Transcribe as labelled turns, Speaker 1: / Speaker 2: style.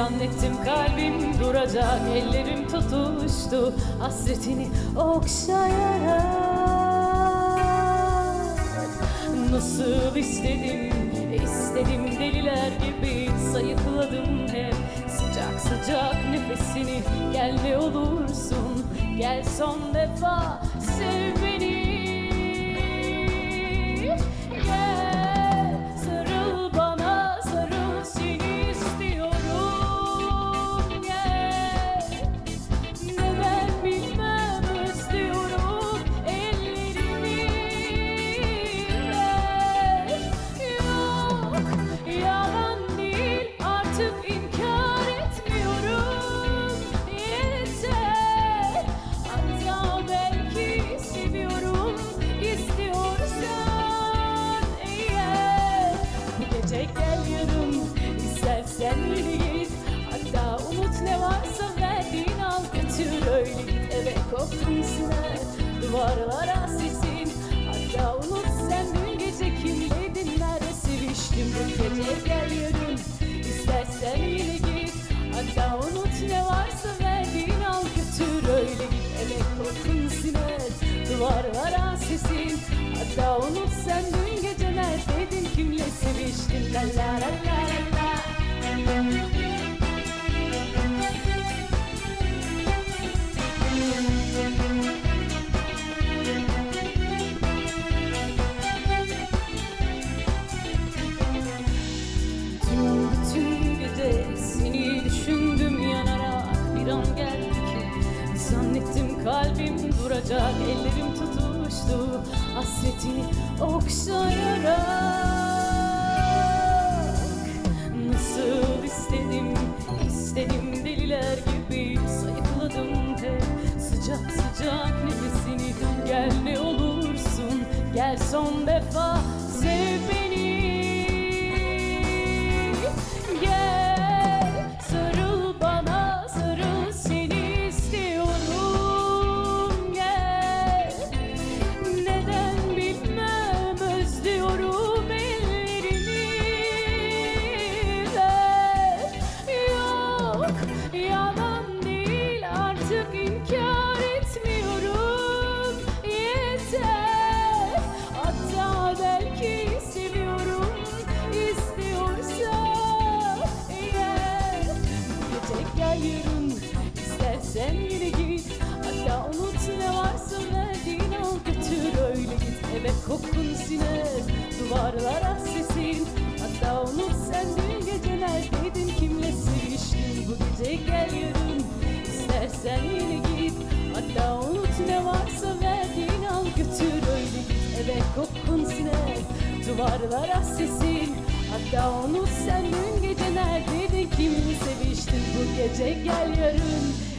Speaker 1: Zannettim kalbim duracak ellerim tutuştu Hasretini okşayarak. Nasıl istedim, istedim deliler gibi Sayıkladım hep. Sıcak sıcak nefesini Gel ne olursun, gel son defa sev beni Duvarlara sesin. Hatta unut sen dün gece kimleydin nerede seviştin Bu gece gel yarın istersen yine git. Hatta unut ne varsa Zannettim kalbim duracak ellerim tutuştu Hasretini okşayarak. Nasıl istedim istedim deliler gibi Sayıkladım hep sıcak sıcak nefesini Gel ne olursun. Gel son defa sev beni kokun siner duvarlara sesin. Hatta unut sen dün gece neredeydin kimle seviştin? Bu gece gel yarın istersen yine git. Hatta unut ne varsa verdiğin al götür öyle. Git Eve kokun siner duvarlara sesin. Hatta unut sen dün gece neredeydin kimle seviştin? Bu gece gel yarın